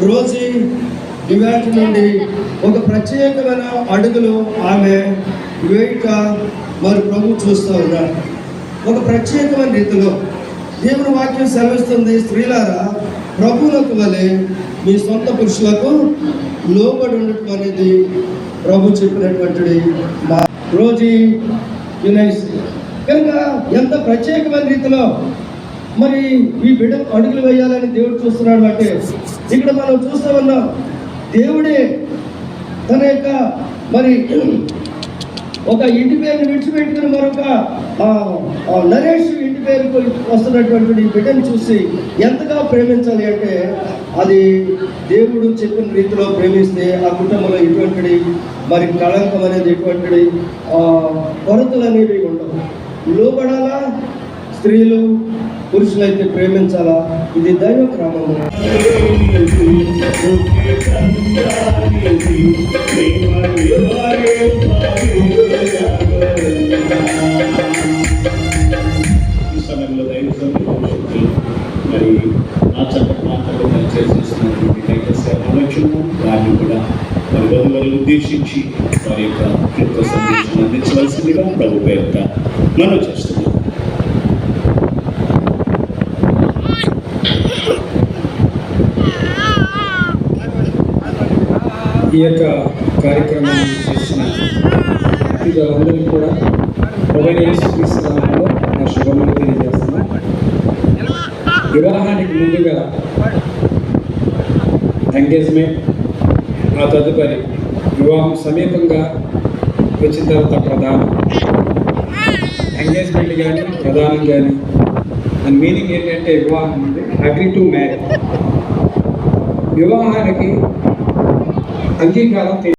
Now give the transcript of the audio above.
Rosie డివాట్ నుండి ఒక ప్రత్యేకమైన అడుగులు ఆమె వేయక మరి ప్రభు చూస్తూ ఉన్నారు ఒక ప్రత్యేకమైన రీతిలో దేవుని వాక్యం సెలవిస్తుంది స్త్రీలారా ప్రభువులకు వలె మీ సొంత పురుషులకు లోబడి ఉండటం అనేది ప్రభు చెప్పినటువంటి మా రోజు యునైస్. కనుక ఎంత ప్రత్యేకమైన రీతిలో మరి ఈ బిడ్డ అడుగులు వేయాలని దేవుడు చూస్తున్నాడు అంటే ఇక్కడ మనం చూస్తూ ఉన్నాం దేవుడే తన యొక్క మరి ఒక ఇంటి పేరుని విడిచిపెట్టుకుని మరొక నరేష్ ఇంటి పేరుకు వస్తున్నటువంటి బిడ్డను చూసి ఎంతగా ప్రేమించాలి అంటే అది దేవుడు చెప్పిన రీతిలో ప్రేమిస్తే ఆ కుటుంబంలో ఎటువంటి మరి కళంకం అనేది ఎటువంటి కొరతలు అనేవి ఉండవు. లోబడాలా? స్త్రీలు పురుషులైతే ప్రేమించాలా? ఇది దైవ క్రమము సమయంలో దైవ సంఘం మరి ఆ చట్టం మాత్రమే పనిచేస్తున్నటువంటి దైవ సేవలను వారిని కూడా మరి బంధువులను ఉద్దేశించి వారి యొక్క సందేశం అందించవలసిందిగా ప్రభు పేరుట మనం చేస్తున్నాం. ఈ యొక్క కార్యక్రమాన్ని చేసిన అందరికీ కూడా ప్రభుత్వంలో నా శుభములు తెలియజేస్తున్నాను. వివాహానికి ముందుగా ఎంగేజ్మెంట్ ఆ తదుపరి వివాహం సమీపంగా వచ్చిన తర్వాత ప్రధానం. ఎంగేజ్మెంట్ కానీ ప్రధానం కానీ దాని మీనింగ్ ఏంటంటే వివాహం అంటే అగ్రి టు మ్యారేజ్ వివాహానికి Thank you, Galatea.